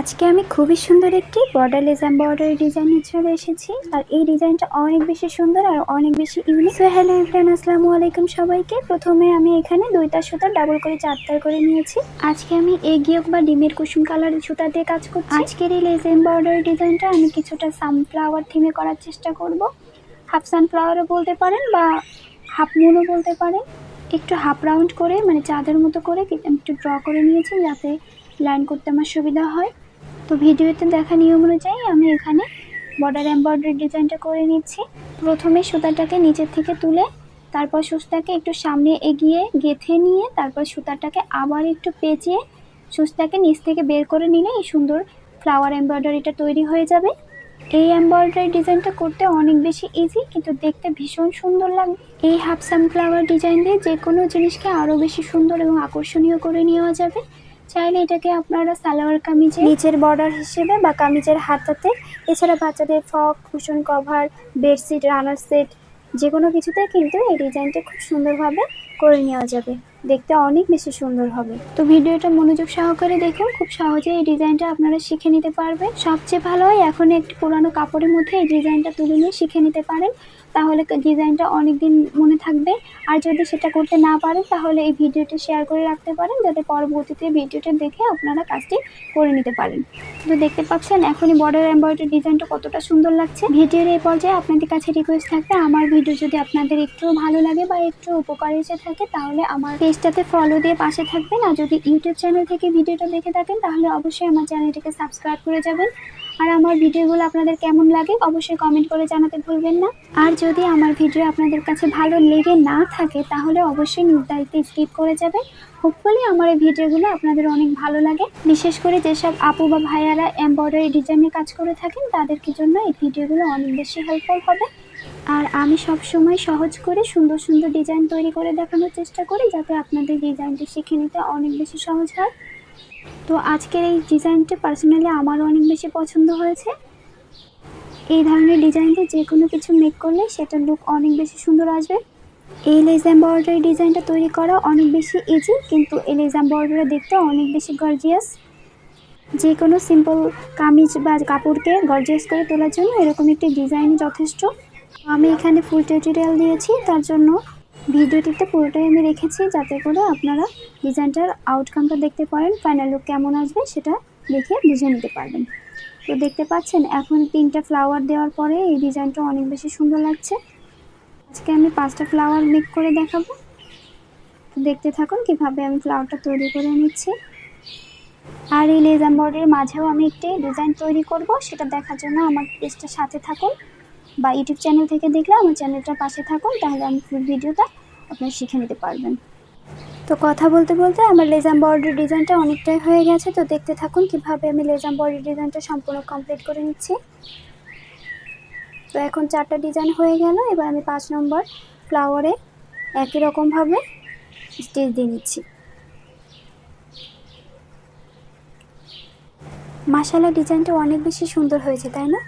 আজকে আমি খুবই সুন্দর একটি বর্ডারলেস এমব্রয়ডারি ডিজাইন নিয়ে এসেছি। আর এই ডিজাইনটা অনেক বেশি সুন্দর আর অনেক বেশি ইউনিক সো হ্যালো এভরিওয়ান আসসালামু আলাইকুম সবাইকে। প্রথমে আমি এখানে দুইটা সুতা ডাবল করে চারটার করে নিয়েছি। আজকে আমি এগিয়ক বা ডিমের কুসুম কালারের সুতা দিয়ে কাজ করছি। আজকের এই লেস এমব্রয়ডারি ডিজাইনটা আমি কিছুটা সানফ্লাওয়ার থিমে করার চেষ্টা করব। হাফ সানফ্লাওয়ারও বলতে পারেন বা হাফ মুনও বলতে পারেন। একটু হাফ রাউন্ড করে মানে চাঁদের মতো করে, একটু ড্র করে নিয়েছি যাতে লাইন করতে আমার সুবিধা হয়। তো ভিডিওতে দেখা নিয়ম অনুযায়ী আমি এখানে বর্ডার এমব্রয়ডারি ডিজাইনটা করে নিচ্ছি। প্রথমে সুতাটাকে নিচের থেকে তুলে, তারপর সুতাকে একটু সামনে এগিয়ে গেঁথে নিয়ে, তারপর সুতাটাকে আবার একটু পেঁচিয়ে সুতাকে নিচ থেকে বের করে নিলে এই সুন্দর ফ্লাওয়ার এমব্রয়ডারিটা তৈরি হয়ে যাবে। এই এমব্রয়ডারি ডিজাইনটা করতে অনেক বেশি ইজি কিন্তু দেখতে ভীষণ সুন্দর লাগবে এই হাফ সানফ্লাওয়ার ডিজাইন দিয়ে যে কোনো জিনিসকে আরও বেশি সুন্দর এবং আকর্ষণীয় করে নেওয়া যাবে। চাইলে এটাকে আপনারা সালোয়ার কামিজে নিচের বর্ডার হিসেবে বা কামিজের হাতাতে, এছাড়া বাচ্চাদের frock cushion cover bedsheet runner set যে কোনো কিছুতে কিন্তু এই ডিজাইনটা খুব সুন্দরভাবে করে নেওয়া যাবে। দেখতে অনেক বেশি সুন্দর হবে। তো ভিডিওটা মনোযোগ সহকারে দেখুন, খুব সহজে এই ডিজাইনটা আপনারা শিখে নিতে পারবেন। সবচেয়ে ভালো হয় এখন একটি পুরানো কাপড়ের মধ্যে এই ডিজাইনটা তুলে নিয়ে শিখে নিতে পারেন। তাহলে ডিজাইনটা অনেক দিন মনে থাকবে। আর যদি সেটা করতে না পারেন তাহলে এই ভিডিওটি শেয়ার করে রাখতে পারেন, যাতে পরবর্তীতে ভিডিওটা দেখে আপনারা কাজটি করে নিতে পারেন। তো দেখতে পাচ্ছেন, এখনই বর্ডার এমব্রয়ডারি ডিজাইনটা কতটা সুন্দর লাগছে। ভিডিওর এই পর্যায়ে আপনাদের কাছে রিকোয়েস্ট থাকবে, আমার ভিডিও যদি আপনাদের একটু ভালো লাগে বা একটু উপকার এসে থাকে, তাহলে আমার পেজটাতে ফলো দিয়ে পাশে থাকবেন। আর যদি ইউটিউব চ্যানেল থেকে ভিডিওটা দেখে থাকেন, তাহলে অবশ্যই আমার চ্যানেলটিকে সাবস্ক্রাইব করে যাবেন। আর আমার ভিডিওগুলো আপনাদের কেমন লাগে অবশ্যই কমেন্ট করে জানাতে ভুলবেন না। আর যদি আমার ভিডিও আপনাদের কাছে ভালো লেগে না থাকে, তাহলে অবশ্যই নির্ধারিত স্কিপ করে যাবেন। হোপফুলি আমার এই ভিডিওগুলো আপনাদের অনেক ভালো লাগে। বিশেষ করে যেসব আপু বা ভাইয়ারা এমব্রয়ডারি ডিজাইনে কাজ করে থাকেন, তাদেরকে জন্য এই ভিডিওগুলো অনেক বেশি হেল্পফুল হবে। আর আমি সব সময় সহজ করে সুন্দর সুন্দর ডিজাইন তৈরি করে দেখানোর চেষ্টা করি, যাতে আপনাদের ডিজাইনটি শিখে নিতে অনেক বেশি সহজ হয়। তো আজকের এই ডিজাইনটা পার্সোনালি আমারও অনেক বেশি পছন্দ হয়েছে। এই ধরনের ডিজাইনটা যে কোনো কিছু মেক করলে সেটার লুক অনেক বেশি সুন্দর আসবে। এই লেজ এম্বয়ডারি ডিজাইনটা তৈরি করা অনেক বেশি ইজি কিন্তু এই লেজ এম্বয়ডারি দেখতে অনেক বেশি গর্জিয়াস যে কোনো সিম্পল কামিজ বা কাপড়কে গর্জিয়াস করে তোলার জন্য এরকম একটি ডিজাইন যথেষ্ট। আমি এখানে ফুল টিউটোরিয়াল দিয়েছি, তার জন্য ভিডিওটিতে পুরোটাই আমি রেখেছি, যাতে করে আপনারা ডিজাইনটার আউটকামটা দেখতে পারেন ফাইনাল লুক কেমন আসবে সেটা দেখে বুঝে নিতে পারবেন। তো দেখতে পাচ্ছেন, এখন তিনটা ফ্লাওয়ার দেওয়ার পরে এই ডিজাইনটা অনেক বেশি সুন্দর লাগছে। আজকে আমি পাঁচটা ফ্লাওয়ার মেক করে দেখাবো। তো দেখতে থাকুন কীভাবে আমি ফ্লাওয়ারটা তৈরি করে নিচ্ছি। আর এই লেজ এম্বয়ডারির মাঝেও আমি একটি ডিজাইন তৈরি করব, সেটা দেখার জন্য আমার পেজটার সাথে থাকুন। বা ইউটিউব চ্যানেল থেকে দেখলে আমার চ্যানেলটার পাশে থাকুন, তাহলে আমি ফুল ভিডিওটা আপনারা শিখে নিতে পারবেন। তো কথা বলতে বলতে আমার লেজাম এম্বয়ডারি ডিজাইনটা অনেকটাই হয়ে গেছে, তো দেখতে থাকুন কীভাবে আমি লেজাম এম্বয়ডারি ডিজাইনটা সম্পূর্ণ কমপ্লিট করে নিচ্ছি। তো এখন চারটা ডিজাইন হয়ে গেল, এবার আমি পাঁচ নম্বর ফ্লাওয়ারে একই রকমভাবে স্টিচ দিয়ে নিচ্ছি। মাসালা ডিজাইনটা অনেক বেশি সুন্দর হয়েছে, তাই না?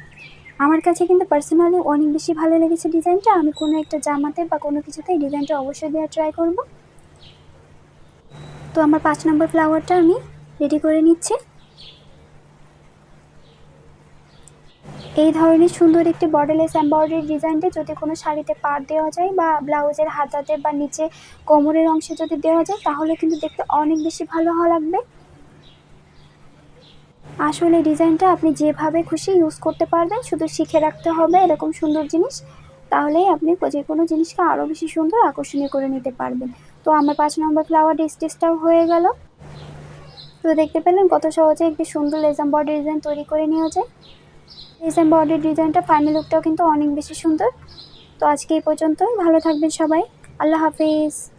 আমার কাছে কিন্তু পার্সোনালি অনেক বেশি ভালো লেগেছে ডিজাইনটা আমি কোনো একটা জামাতে বা কোনো কিছুতে এই ডিজাইনটা অবশ্যই দেওয়ার ট্রাই করব। তো আমার পাঁচ নম্বর ফ্লাওয়ারটা আমি রেডি করে নিচ্ছি। এই ধরনের সুন্দর একটি বর্ডারলেস এমব্রয়ডারি ডিজাইনটা যদি কোনো শাড়িতে পাড় দেওয়া যায় বা ব্লাউজের হাতাতে বা নিচে কোমরের অংশে যদি দেওয়া যায়, তাহলে কিন্তু দেখতে অনেক বেশি ভালো হওয়া লাগবে। আসলে ডিজাইনটা আপনি যেভাবে খুশি ইউজ করতে পারবেন, শুধু শিখে রাখতে হবে এরকম সুন্দর জিনিস তাহলেই আপনি যে কোনো জিনিসকে আরও বেশি সুন্দর আকর্ষণীয় করে নিতে পারবেন। তো আমার পাঁচ নম্বর ফ্লাওয়ার স্টিচটাও হয়ে গেল। তো দেখতে পেলেন কত সহজে একটি সুন্দর লেজাম বডি ডিজাইন তৈরি করে নেওয়া যায়। লেজাম বডি ডিজাইনটা ফাইনাল লুকটাও কিন্তু অনেক বেশি সুন্দর। তো আজকে এই পর্যন্তই, ভালো থাকবেন সবাই। আল্লাহ হাফিজ।